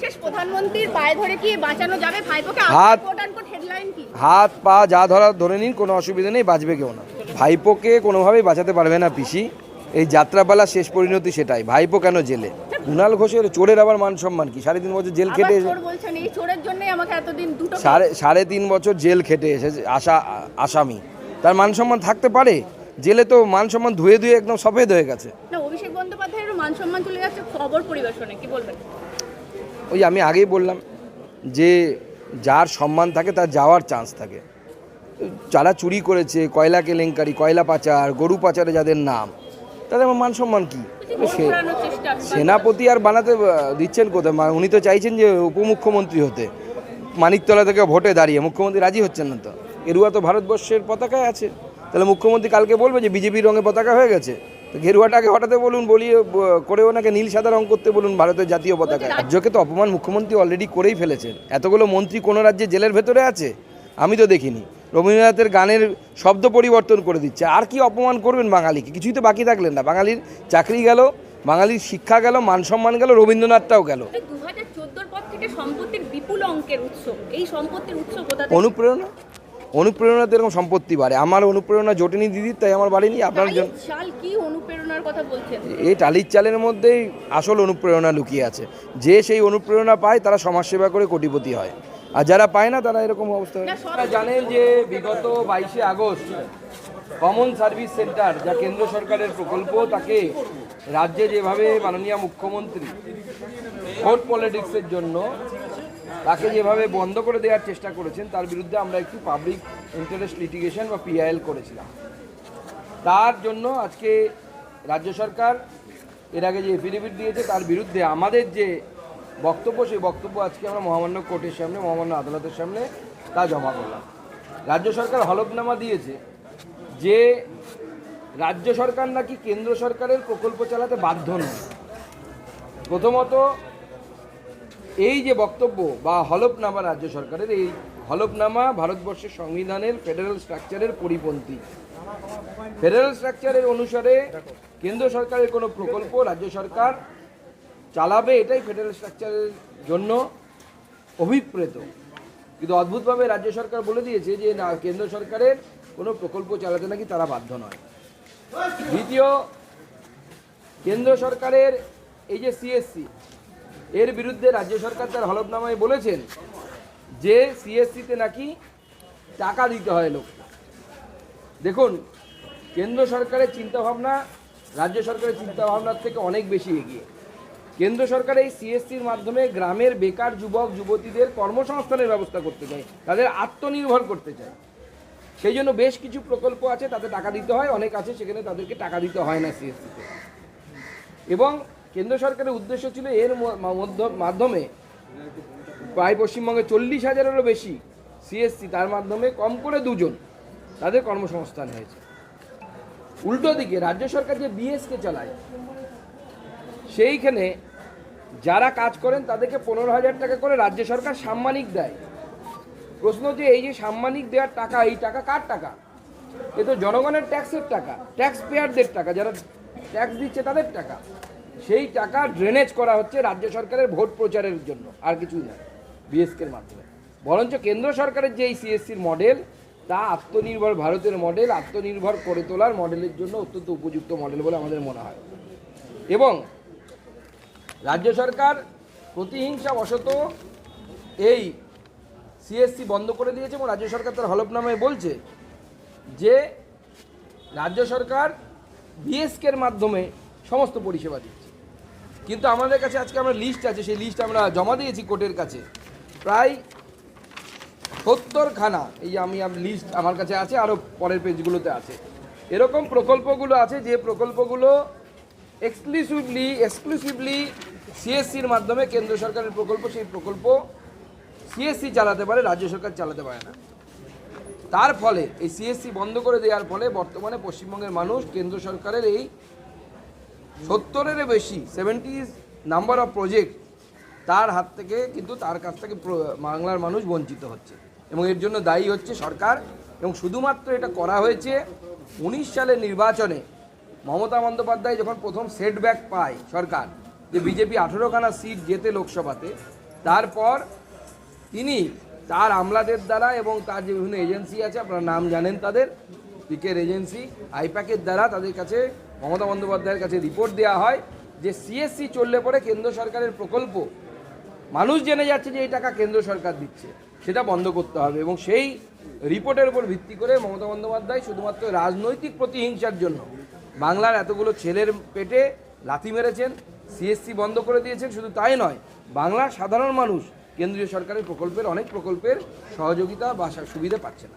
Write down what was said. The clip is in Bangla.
শেষ প্রধানমন্ত্রীর পায়ে ধরে কি বাঁচানো যাবে? ভাইপোকে হাত- হেডলাইন কি? হাত পা যা ধরা ধরে নিন কোনো অসুবিধা নেই বাঁচবে কেউ না। ভাইপোকে কোনোভাবেই বাঁচাতে পারবে না পিসি। এই যাত্রাপালা শেষ পরিণতি সেটাই। ভাইপো কেন জেলে? কুণাল ঘোষের চোরের আবার মান সম্মান কি? সাড়ে তিন বছর জেল খেটে সাড়ে সাড়ে তিন বছর জেল খেটে এসেছে আশা আসামি। তার মান সম্মান থাকতে পারে? জেলে তো মান সম্মান ধুয়ে ধুয়ে একদম সফেদ হয়ে গেছে। না অভিষেক বন্দ্যোপাধ্যায়ের মান সম্মান চলে যাচ্ছে খবর পরিবেশনে কি বলবেন? ওই আমি আগেই বললাম যে যার সম্মান থাকে তার যাওয়ার চান্স থাকে। যারা চুরি করেছে কয়লা কেলেঙ্কারি কয়লা পাচার গরু পাচারে যাদের নাম তাদের আমার মান সম্মান কী? সে সেনাপতি আর বানাতে দিচ্ছেন কোথায়? উনি তো চাইছেন যে উপমুখ্যমন্ত্রী হতে। মানিকতলা থেকে ভোটে দাঁড়িয়ে মুখ্যমন্ত্রী রাজি হচ্ছেন না তো। এরুয়া তো ভারতবর্ষের পতাকায় আছে। তাহলে মুখ্যমন্ত্রী কালকে বলবে যে বিজেপির রঙে পতাকা হয়ে গেছে। তো গেরুয়াটাকে হঠাতে বলুন বলি করে ওনাকে নীল সাদা রং করতে বলুন ভারতের জাতীয় পতাকা রাজ্যকে তো অপমান মুখ্যমন্ত্রী অলরেডি করেই ফেলেছেন। এতগুলো মন্ত্রী কোনো রাজ্যে জেলের ভেতরে আছে? আমি তো দেখিনি। রবীন্দ্রনাথের গানের শব্দ পরিবর্তন করে দিচ্ছে। আর কি অপমান করবেন বাঙালিকে? কিছুই তো বাকি থাকলেন না। বাঙালির চাকরি গেল বাঙালির শিক্ষা গেল মান সম্মান গেল রবীন্দ্রনাথটাও গেল। থেকে? অনুপ্রেরণা? অনুপ্রেরণাতে এরকম সম্পত্তি বাড়ে। আমার অনুপ্রেরণা জটিনি দিদির তাই আমার বাড়িনি আপনার জন্য কি অনুপ্রেরণার কথা বলছেন? এই টালির চালের মধ্যেই আসল অনুপ্রেরণা লুকিয়ে আছে। যে সেই অনুপ্রেরণা পায় তারা সমাজসেবা করে কোটিপতি হয়। আর যারা পায় না তারা এরকম অবস্থা হয় আপনারা জানেন যে বিগত বাইশে আগস্ট কমন সার্ভিস সেন্টার যা কেন্দ্র সরকারের প্রকল্প তাকে রাজ্যে যেভাবে মাননীয় মুখ্যমন্ত্রী ভোট পলিটিক্সের জন্য তাকে যেভাবে বন্ধ করে দেওয়ার চেষ্টা করেছেন, তার বিরুদ্ধে আমরা একটু পাবলিক ইন্টারেস্ট লিটিগেশন বা পিআইএল করেছিলাম। তার জন্য আজকে রাজ্য সরকার এর আগে যে এফিডেভিট দিয়েছে, তার বিরুদ্ধে আমাদের যে বক্তব্য, সেই বক্তব্য আজকে আমরা মহামান্য কোর্টের সামনে, মহামান্য আদালতের সামনে তা জমা করলাম। রাজ্য সরকার হলফনামা দিয়েছে যে রাজ্য সরকার নাকি কেন্দ্র সরকারের প্রকল্প চালাতে বাধ্য নয়। প্রথমত এই যে বক্তব্য বা হলফনামা রাজ্য সরকারের, এই হলফনামা ভারতবর্ষের সংবিধানের ফেডারেল স্ট্রাকচারের পরিপন্থী। ফেডারেল স্ট্রাকচারের অনুসারে কেন্দ্র সরকারের কোনো প্রকল্প রাজ্য সরকার চালাবে, এটাই ফেডারেল স্ট্রাকচারের জন্য অভিপ্রেত। কিন্তু অদ্ভুতভাবে রাজ্য সরকার বলে দিয়েছে যে, না, কেন্দ্র সরকারের কোনো প্রকল্প চালাতে নাকি তারা বাধ্য নয়। দ্বিতীয়, কেন্দ্র সরকারের এই যে সিএসসি এর বিরুদ্ধে রাজ্য সরকার তার হলফনামায় বলেছেন যে সিএসসিতে নাকি টাকা দিতে হয় লোক দেখুন, কেন্দ্র সরকারের চিন্তাভাবনা রাজ্য সরকারের চিন্তাভাবনার থেকে অনেক বেশি এগিয়ে। কেন্দ্র সরকার এই সিএসসির মাধ্যমে গ্রামের বেকার যুবক, যুবতীদের কর্মসংস্থানের ব্যবস্থা করতে চায়, তাদের আত্মনির্ভর করতে চায়। সেই জন্য বেশ কিছু প্রকল্প আছে, তাতে টাকা দিতে হয়, অনেক আছে, সেখানে তাদেরকে টাকা দিতে হয় না সিএসসিতে এবং কেন্দ্র সরকারের উদ্দেশ্য ছিল এর মধ্য- মাধ্যমে প্রায় পশ্চিমবঙ্গে চল্লিশ হাজারেরও বেশি সিএসসি তার মাধ্যমে কম করে দুজন তাদের কর্মসংস্থান হয়েছে। উল্টো দিকে রাজ্য সরকার যে বিএসকে চালায়, সেইখানে যারা কাজ করেন তাদেরকে পনেরো হাজার টাকা করে রাজ্য সরকার সাম্মানিক দেয়। প্রশ্ন যে এই যে সাম্মানিক দেওয়ার টাকা, এই টাকা কার টাকা? এ তো জনগণের ট্যাক্সের টাকা ট্যাক্স পেয়ারদের টাকা, যারা ট্যাক্স দিচ্ছে তাদের টাকা। সেই টাকা ড্রেনেজ করা হচ্ছে রাজ্য সরকারের ভোট প্রচারের জন্য, আর কিছুই না বিএসকের মাধ্যমে। বরঞ্চ কেন্দ্র সরকারের যে এই সিএসসির মডেল তা আত্মনির্ভর ভারতের মডেল আত্মনির্ভর করে তোলার মডেলের জন্য অত্যন্ত উপযুক্ত মডেল বলে আমাদের মনে হয়। এবং রাজ্য সরকার প্রতিহিংসা বশত এই সিএসসি বন্ধ করে দিয়েছে এবং রাজ্য সরকার তার হলফনামায় বলছে যে রাজ্য সরকার বিএসকের মাধ্যমে সমস্ত পরিষেবা দিচ্ছে। কিন্তু আমাদের কাছে আজকে আমরা লিস্ট আছে, সেই লিস্ট আমরা জমা দিয়েছি কোর্টের কাছে। প্রায় সত্তরখানা এই আমি লিস্ট আমার কাছে আছে আরও পরের পেজগুলোতে আছে। এরকম প্রকল্পগুলো আছে যে প্রকল্পগুলো এক্সক্লুসিভলি এক্সক্লুসিভলি সিএসসির মাধ্যমে কেন্দ্র সরকারের প্রকল্প, সেই প্রকল্প সিএসসি চালাতে পারে, রাজ্য সরকার চালাতে পারে না। তার ফলে, এই সিএসসি বন্ধ করে দেওয়ার ফলে বর্তমানে পশ্চিমবঙ্গের মানুষ কেন্দ্র সরকারের এই সত্তরের বেশি সেভেন্টি নাম্বার অফ প্রজেক্ট তার হাত থেকে কিন্তু তার কাছ থেকে বাংলার মানুষ বঞ্চিত হচ্ছে। এবং এর জন্য দায়ী হচ্ছে সরকার। এবং শুধুমাত্র এটা করা হয়েছে উনিশ সালের নির্বাচনে মমতা বন্দ্যোপাধ্যায় যখন প্রথম সেটব্যাক পায় সরকার, যে বিজেপি আঠেরোখানা সিট জেতে লোকসভাতে, তারপর তিনি তার আমলাদের দ্বারা এবং তার যে বিভিন্ন এজেন্সি আছে, আপনারা নাম জানেন তাদের পিকের এজেন্সি আইপ্যাকের দ্বারা তাদের কাছে মমতা বন্দ্যোপাধ্যায়ের কাছে রিপোর্ট দেওয়া হয় যে সিএসসি চললে পরে কেন্দ্র সরকারের প্রকল্প। মানুষ জেনে যাচ্ছে যে এই টাকা কেন্দ্র সরকার দিচ্ছে, সেটা বন্ধ করতে হবে এবং সেই রিপোর্টের উপর ভিত্তি করে মমতা বন্দ্যোপাধ্যায় শুধুমাত্র রাজনৈতিক প্রতিহিংসার জন্য বাংলার এতগুলো ছেলের পেটে লাথি মেরেছেন সিএসসি বন্ধ করে দিয়েছেন, শুধু তাই নয়, বাংলার সাধারণ মানুষ কেন্দ্রীয় সরকারের প্রকল্পের, অনেক প্রকল্পের সহযোগিতা বা সুবিধা পাচ্ছে না।